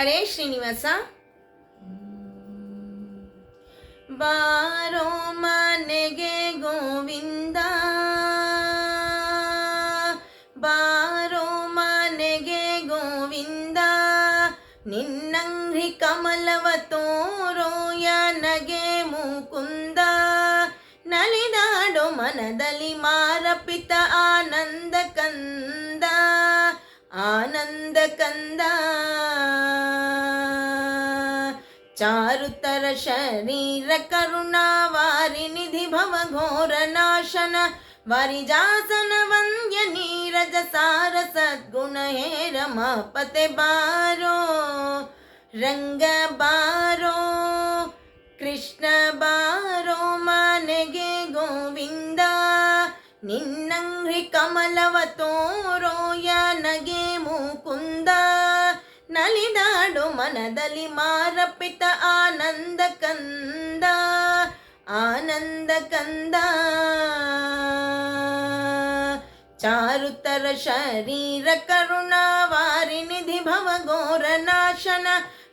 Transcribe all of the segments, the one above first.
ಹರೇ ಶ್ರೀನಿವಾಸ. ಬಾರೋ ಮನೆಗೆ ಗೋವಿಂದ. ಬಾರೋ ಮನೆಗೆ ಗೋವಿಂದ. ನಿನ್ನಂಗ್ರಿ ಕಮಲವ ತೋರೋಯ ನಗೆ ಮುಕುಂದ. ನಲಿದಾಡೋ ಮನದಲ್ಲಿ ಮಾರಪಿತ ಆನಂದ ಕಂದ. ಆನಂದ ಕಂದ. शरीरकरुणा वारिनिधि भवघोरनाशन वरिजासन वन्द्य सद्गुण हे रमापते बारो। रङ्ग बारो कृष्ण बारो मनेगे गोविन्द। निन्नङ्घ्रि निन्नकमलवतो ಮನದಲ್ಲಿ ಮಾರಪಿತ ಆನಂದ ಕಂದ ಆನಂದ ಕಂದ. ಚಾರುತರ ಶರೀರ ಕರುಣಾವಾರಿ ನಿಧಿ ಭವ ಘೋರ ನಾಶನ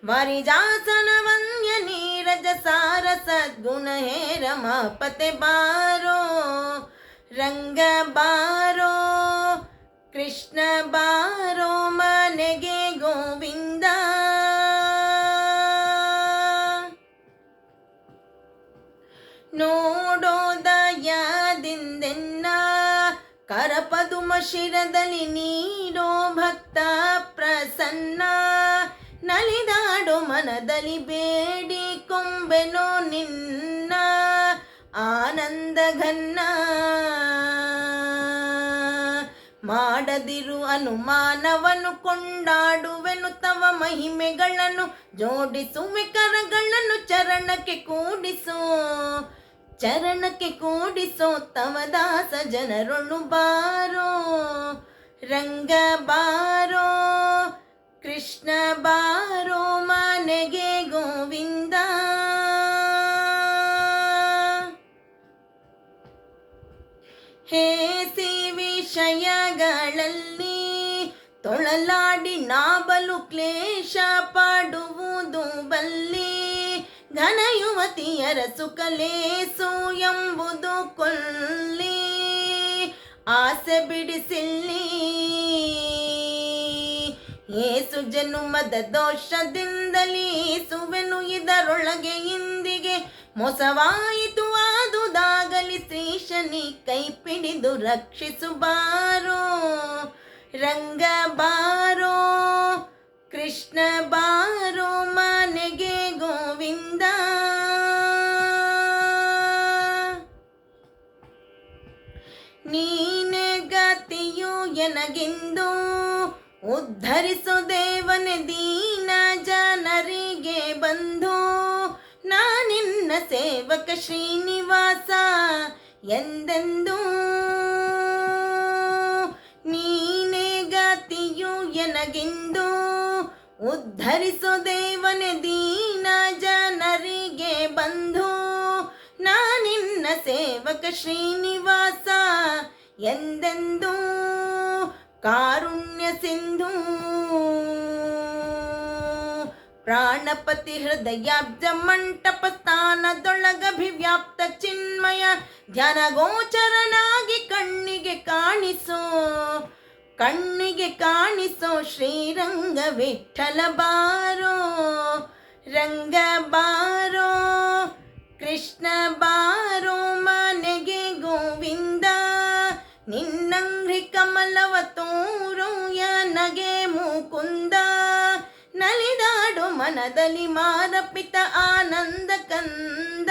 ವರಿಜಾಸನ ವಂದ್ಯ ನೀರಜ ಸಾರ ಸದ್ಗುಣ ಹೇ ರಮಾಪತೆ ಬಾರೋ, ರಂಗ ಬಾರೋ, ಕೃಷ್ಣ ಬಾರೋ ನೋಡೋದಯದಿಂದೆನ್ನ ಕರಪದುಮ ಶಿರದಲ್ಲಿ ನೀಡೋ ಭಕ್ತ ಪ್ರಸನ್ನ ನಲಿದಾಡೋ ಮನದಲ್ಲಿ ಬೇಡಿ ಕೊಂಬೆನೋ ನಿನ್ನ ಆನಂದ ಘನ್ನ ಮಾಡದಿರು ಅನುಮಾನವನ್ನು ಕೊಂಡಾಡುವೆನು ತವ ಮಹಿಮೆಗಳನ್ನು ಜೋಡಿಸುವೆ ಕರಗಳನ್ನು ಚರಣಕ್ಕೆ ಕೂಡಿಸೋ. ಚರಣಕ್ಕೆ ಕೂಡಿಸೋ ತವ ದಾಸ ಜನರೊಳು ಬಾರೋ, ರಂಗ ಬಾರೋ, ಕೃಷ್ಣ ಬಾರೋ, ಮನೆಗೆ ಗೋವಿಂದ. ಹೇ ಸಿ ವಿಷಯಗಳಲ್ಲಿ ತೊಳಲಾಡಿ ನಾಬಲು ಕ್ಲೇಶ ಬಲ್ಲಿ ಘನ ಯುವತಿಯರ ಸುಖಲೇಸು ಎಂಬುದು ಕೊಲ್ಲಿ ಆಸೆ ಬಿಡಿಸಿಲ್ಲಿ. ಏಸು ಜನುಮದ ದೋಷದಿಂದಲೇ ಸುವೆನು ಇದರೊಳಗೆ ಇಂದಿಗೆ. ಮೋಸವಾಯಿತು, ಆದುದಾಗಲಿ ಶ್ರೀಶನಿ ಕೈ ಪಿಡಿದು ರಕ್ಷಿಸು ಬಾರೋ ರಂಗ ಬಾರೋ ಕೃಷ್ಣ ಬಾರೋ ನೀನೆ ಗತಿಯು ಎನಗಿಂದು ಉದ್ಧರಿಸು ದೇವನ ದೀನ ಜನರಿಗೆ ಬಂಧು ನಾನಿನ್ನ ಸೇವಕ ಶ್ರೀನಿವಾಸ ಎಂದೆಂದು. ನೀನೇ ಗತಿಯು ಎನಗಿಂದು ಉದ್ಧರಿಸು ದೇವನ ದೀನ ಜನರಿಗೆ ಬಂಧು ನಾನಿನ್ನ ಸೇವಕ ಶ್ರೀನಿವಾಸ. ಎಂದೆಂದು ಕಾರುಣ್ಯ ಸಿಂಧು. ಪ್ರಾಣಪತಿ ಹೃದಯಾಬ್ಜ ಮಂಟಪ ಸ್ಥಾನದೊಳಗಭಿವ್ಯಾಪ್ತ ಚಿನ್ಮಯ ಧ್ಯಾನ ಗೋಚರನಾಗಿ ಕಣ್ಣಿಗೆ ಕಾಣಿಸೋ. ಕಣ್ಣಿಗೆ ಕಾಣಿಸೋ ಶ್ರೀರಂಗ ವಿಠಲ ಬಾರೋ. ರಂಗ ಬಾರೋ. ಕೃಷ್ಣ ಬಾರೋ ಮನದಲ್ಲಿ ಮಾರಪಿತ ಆನಂದ ಕಂದ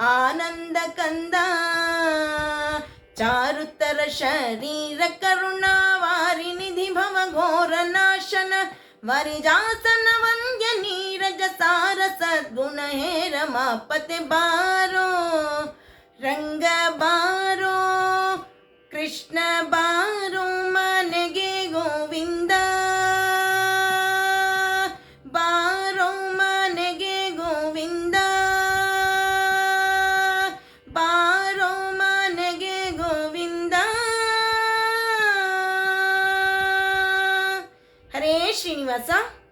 ಆನಂದ ಕಂದ. ಚಾರುತರ ಶರೀರ ಕರುಣಾವಾರಿ ನಿಧಿ ಭವ ಘೋರ ನಾಶನ, ವರಿಜಾಸನ ವಂದ್ಯ ನೀರಜ ಸಾರ ಸದ್ಗುಣ ಹೇ ರಮಾಪತೆ ಬಾರೋ, ರಂಗ ಬಾರೋ, ಕೃಷ್ಣ ಬಾರೋ ಹರೇ ಶ್ರೀನಿವಾಸ